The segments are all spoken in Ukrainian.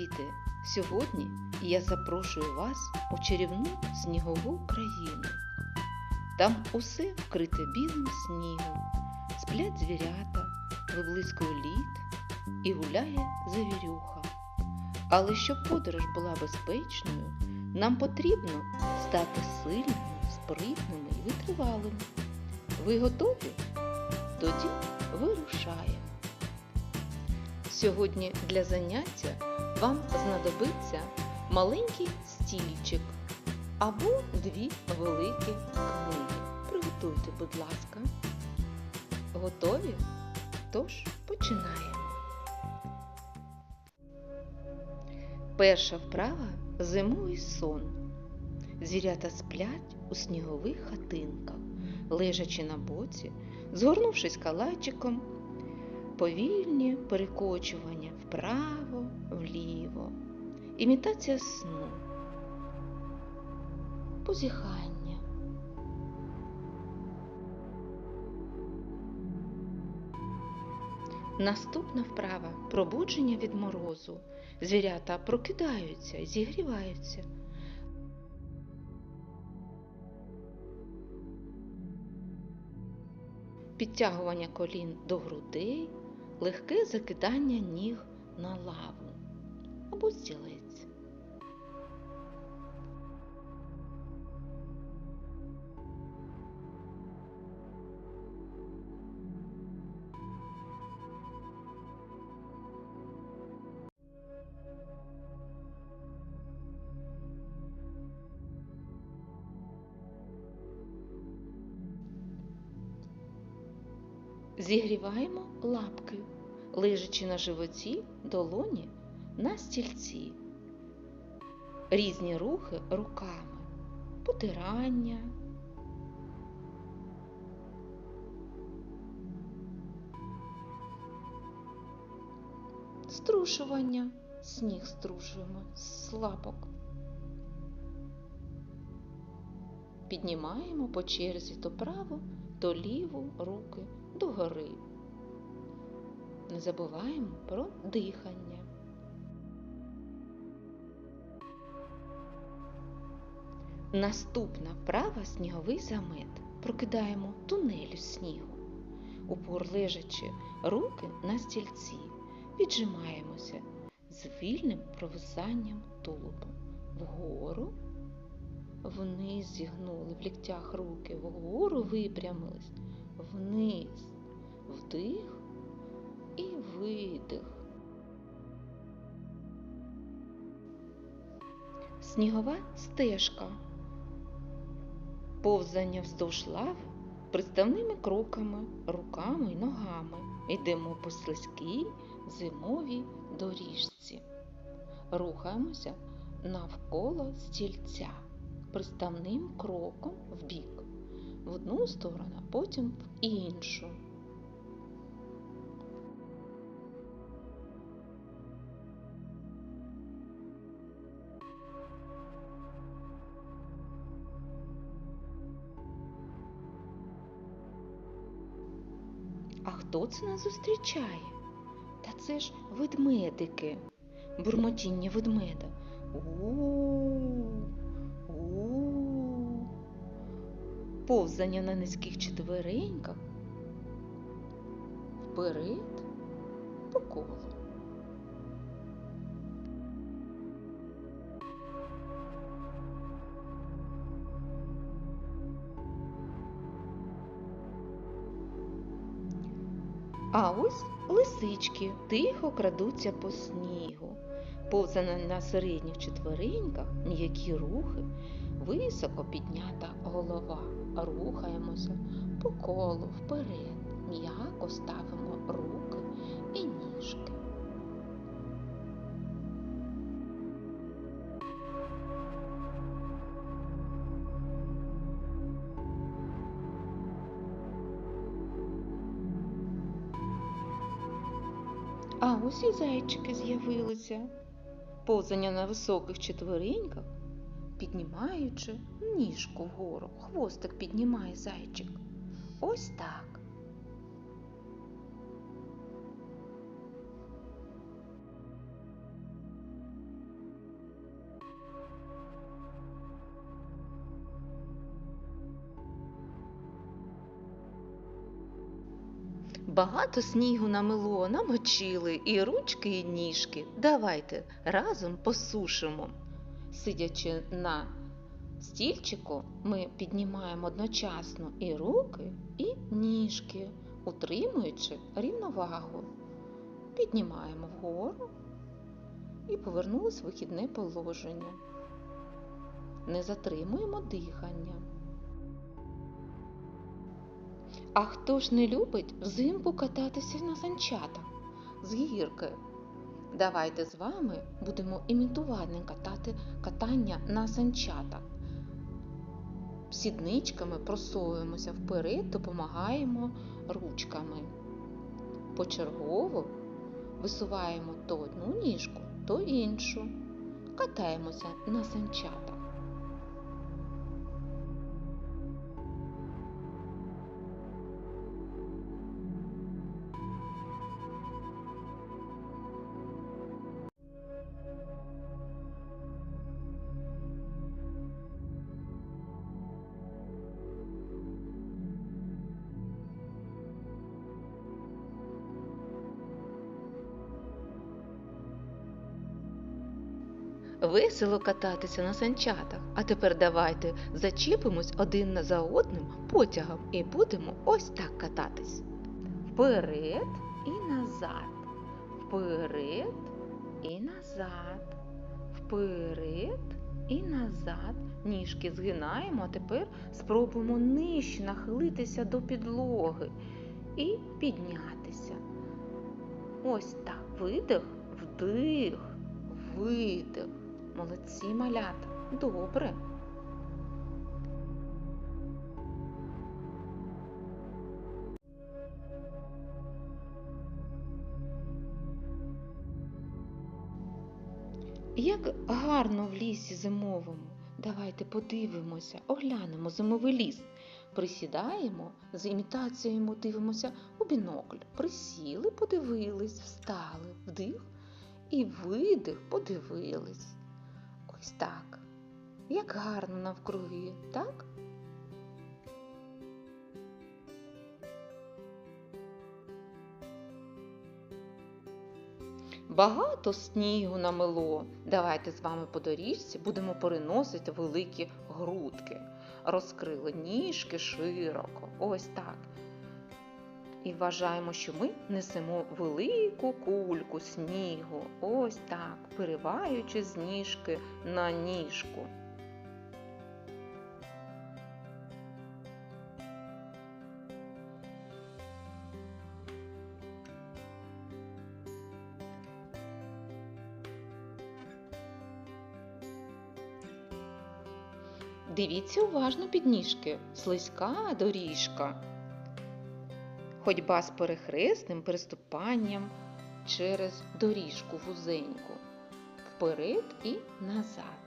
Діти, сьогодні я запрошую вас у чарівну снігову країну. Там усе вкрите білим снігом, сплять звірята, виблискує лід і гуляє завірюха. Але щоб подорож була безпечною, нам потрібно стати сильними, спритними і витривалими. Ви готові? Тоді вирушаємо. Сьогодні для заняття вам знадобиться маленький стільчик або дві великі книги. Приготуйте, будь ласка. Готові? Тож починаємо. Перша вправа зимовий сон. Звірята сплять у снігових хатинках, лежачи на боці, згорнувшись калачиком, повільні перекочування вправо, вліво, імітація сну, позіхання. Наступна вправа пробудження від морозу. Звірята прокидаються зігріваються. Підтягування колін до грудей, легке закидання ніг на лаву або стілець. Зігріваємо лапки, лежачи на животі долоні на стільці. Різні рухи руками, потирання. Струшування, сніг струшуємо з лапок. Піднімаємо по черзі то праву, то ліву руки догори. Не забуваємо про дихання. Наступна вправа сніговий замет. Прокидаємо тунель снігу. Упор лежачи руки на стільці. Віджимаємося з вільним провисанням тулубом. Вгору, вниз зігнули в ліктях руки, вгору випрямились, вниз, вдих і видих. Снігова стежка. Повзання вздовж лав приставними кроками, руками й ногами. Йдемо по слизькій зимовій доріжці. Рухаємося навколо стільця приставним кроком в бік, в одну сторону, потім в іншу. А хто це нас зустрічає? Та це ж ведмедики, бурмотіння ведмеда. У-у-у. Повзання на низьких четвереньках. Вперед по колу. А ось лисички тихо крадуться по снігу. Повзана на середніх четвереньках м'які рухи, високо піднята голова. Рухаємося по колу вперед, м'яко ставимо руки і ніжки. А ось і зайчики з'явилися. Повзання на високих четвереньках, піднімаючи ніжку вгору, хвостик піднімає зайчик. Ось так. Багато снігу намило, намочили і ручки, і ніжки. Давайте разом посушимо. Сидячи на стільчику, ми піднімаємо одночасно і руки, і ніжки, утримуючи рівновагу. Піднімаємо вгору і повернулись в вихідне положення. Не затримуємо дихання. А хто ж не любить взимку кататися на санчатах з гірки? Давайте з вами будемо імітувати катати катання на санчатах. Сідничками просовуємося вперед, допомагаємо ручками. Почергово висуваємо то одну ніжку, то іншу. Катаємося на санчатах. Весело кататися на санчатах. А тепер давайте зачепимось один за одним потягом і будемо ось так кататись. Вперед і назад. Вперед і назад. Вперед і назад. Ніжки згинаємо, а тепер спробуємо нижче нахилитися до підлоги і піднятися. Ось так. Видих, вдих, видих. Молодці малята. Добре. Як гарно в лісі зимовому. Давайте подивимося, оглянемо зимовий ліс. Присідаємо, з імітацією дивимося у бінокль. Присіли, подивились, встали, вдих і видих, подивились. Ось так. Як гарно навкруги, так? Багато снігу намело. Давайте з вами по доріжці будемо переносити великі грудки. Розкрили ніжки широко. Ось так. І вважаємо, що ми несемо велику кульку снігу. Ось так, периваючи з ніжки на ніжку. Дивіться уважно під ніжки, слизька доріжка. Ходьба з перехресним переступанням через доріжку вузеньку, вперед і назад.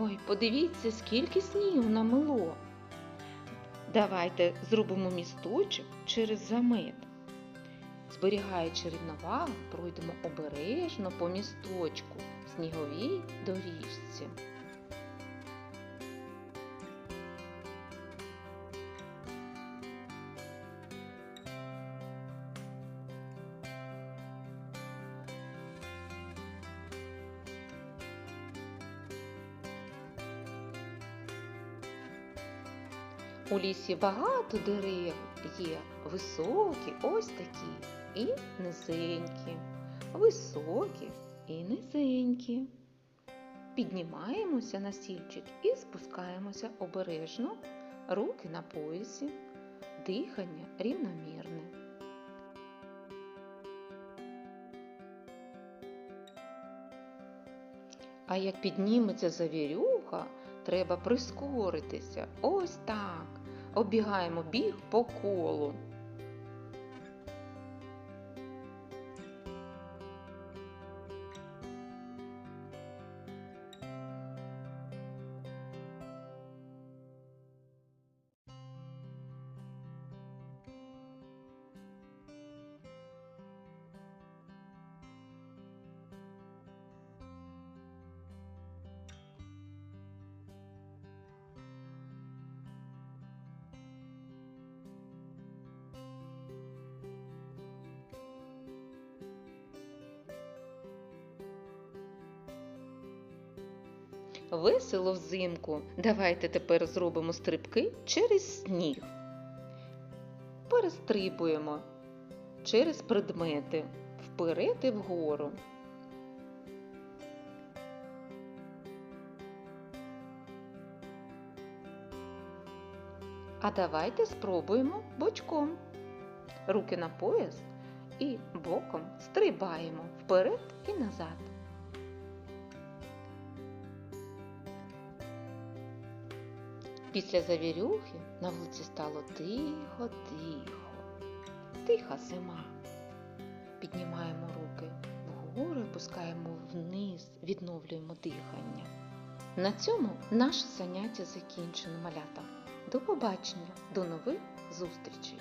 Ой, подивіться, скільки снігу намило. Давайте зробимо місточок через замет. Зберігаючи рівновагу, пройдемо обережно по місточку сніговій доріжці. У лісі багато дерев є високі, ось такі, і низенькі, високі і низенькі. Піднімаємося на стільчик і спускаємося обережно, руки на поясі, дихання рівномірне. А як підніметься завірюха, треба прискоритися. Ось так. Обігаємо біг по колу. Весело взимку. Давайте тепер зробимо стрибки через сніг. Перестрибуємо через предмети вперед і вгору. А давайте спробуємо бочком. Руки на пояс і боком стрибаємо вперед і назад. Після завірюхи на вулиці стало тихо-тихо, тиха зима. Піднімаємо руки вгору, і опускаємо вниз, відновлюємо дихання. На цьому наше заняття закінчено, малята. До побачення, до нових зустрічей!